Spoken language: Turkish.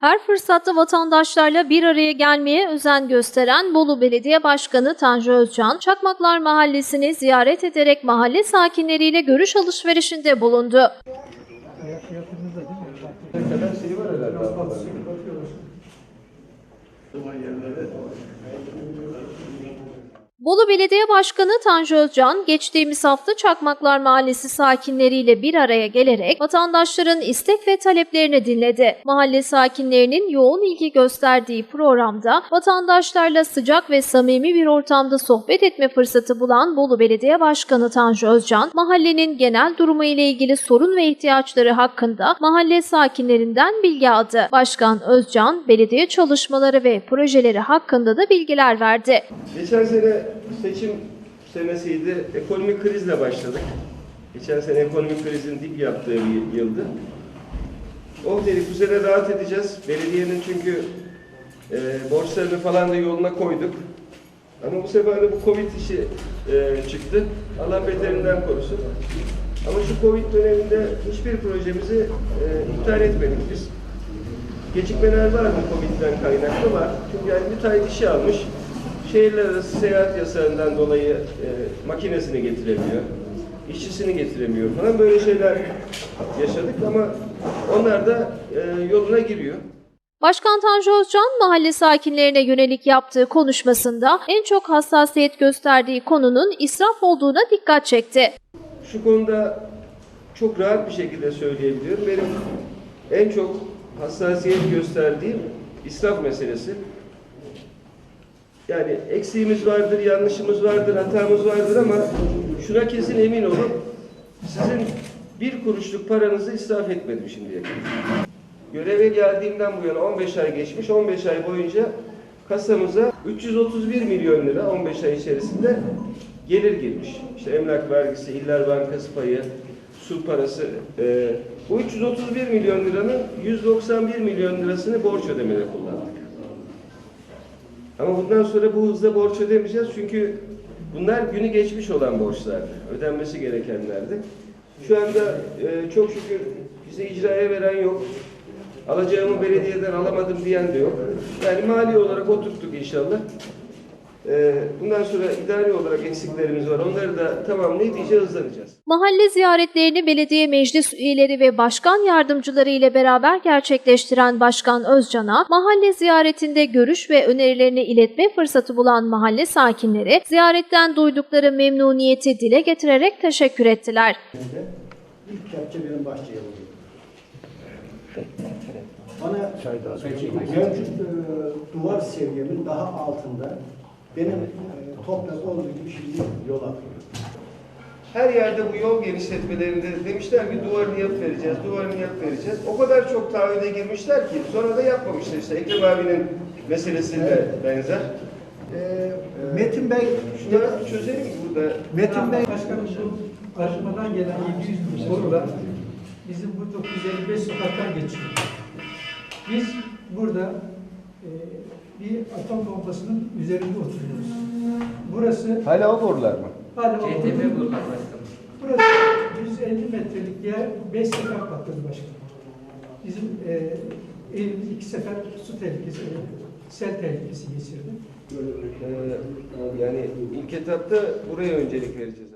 Her fırsatta vatandaşlarla bir araya gelmeye özen gösteren Bolu Belediye Başkanı Tanju Özcan, Çakmaklar Mahallesi'ni ziyaret ederek mahalle sakinleriyle görüş alışverişinde bulundu. herhalde. Bolu Belediye Başkanı Tanju Özcan, geçtiğimiz hafta Çakmaklar Mahallesi sakinleriyle bir araya gelerek vatandaşların istek ve taleplerini dinledi. Mahalle sakinlerinin yoğun ilgi gösterdiği programda vatandaşlarla sıcak ve samimi bir ortamda sohbet etme fırsatı bulan Bolu Belediye Başkanı Tanju Özcan, mahallenin genel durumu ile ilgili sorun ve ihtiyaçları hakkında mahalle sakinlerinden bilgi aldı. Başkan Özcan, belediye çalışmaları ve projeleri hakkında da bilgiler verdi. Geçen sene seçim senesiydi. Ekonomik krizle başladık. Geçen sene ekonomik krizin dip yaptığı bir yıldı. O dedik bu sene rahat edeceğiz. Belediyenin çünkü e, borçlarını falan da yoluna koyduk. Ama bu sefer de bu Covid işi e, çıktı. Allah beterinden korusun. Ama şu Covid döneminde hiçbir projemizi e, iptal etmedik biz. Gecikmeler var mı Covid'den kaynaklı var. Çünkü yani müteahhit işi almış. Şehirler arası seyahat yasağından dolayı e, makinesini getiremiyor. işçisini getiremiyor falan böyle şeyler yaşadık ama onlar da e, yoluna giriyor. Başkan Tanju Özcan mahalle sakinlerine yönelik yaptığı konuşmasında en çok hassasiyet gösterdiği konunun israf olduğuna dikkat çekti. Şu konuda çok rahat bir şekilde söyleyebiliyorum. Benim en çok hassasiyet gösterdiğim israf meselesi. Yani eksiğimiz vardır, yanlışımız vardır, hatamız vardır ama şuna kesin emin olun. Sizin bir kuruşluk paranızı israf etmedim şimdiye kadar. Göreve geldiğimden bu yana 15 ay geçmiş. 15 ay boyunca kasamıza 331 milyon lira 15 ay içerisinde gelir girmiş. İşte emlak vergisi, iller bankası payı, su parası. e, bu 331 milyon liranın 191 milyon lirasını borç ödemede kullandık. Ama bundan sonra bu hızla borç ödemeyeceğiz çünkü bunlar günü geçmiş olan borçlardı. Ödenmesi gerekenlerdi. Şu anda e, çok şükür bize icraya veren yok. Alacağımı belediyeden alamadım diyen de yok. Yani mali olarak oturttuk inşallah. E, bundan sonra idari olarak eksiklerimiz var. Onları da tamamlayıp hızlanacağız. Mahalle ziyaretlerini belediye meclis üyeleri ve başkan yardımcıları ile beraber gerçekleştiren Başkan Özcan'a mahalle ziyaretinde görüş ve önerilerini iletme fırsatı bulan mahalle sakinleri ziyaretten duydukları memnuniyeti dile getirerek teşekkür ettiler. İlk kepçe benim bahçeye vurdu. Bana mevcut e, duvar seviyemin daha altında benim e, toprak olduğu gibi şimdi yol atıyor. Her yerde bu yol genişletmelerinde demişler ki duvarını yap vereceğiz, duvarını yap vereceğiz. O kadar çok taahhüde girmişler ki sonra da yapmamışlar işte. Ekrem abinin meselesiyle benzer. E, Metin Bey, Şunları çözelim mi burada? Metin Bey Başkanım bu karşımadan gelen 700 bin sorular bizim bu 955 sokaktan geçiyor. Biz burada e, bir atom pompasının üzerinde oturuyoruz. Burası Hala o borular mı? hala o- CTP buradan başkanım. Burası 150 metrelik yer 5 sefer patladı başkanım. Bizim e, elimiz iki sefer su tehlikesi, sel tehlikesi geçirdi. Ee, yani ilk etapta buraya öncelik vereceğiz.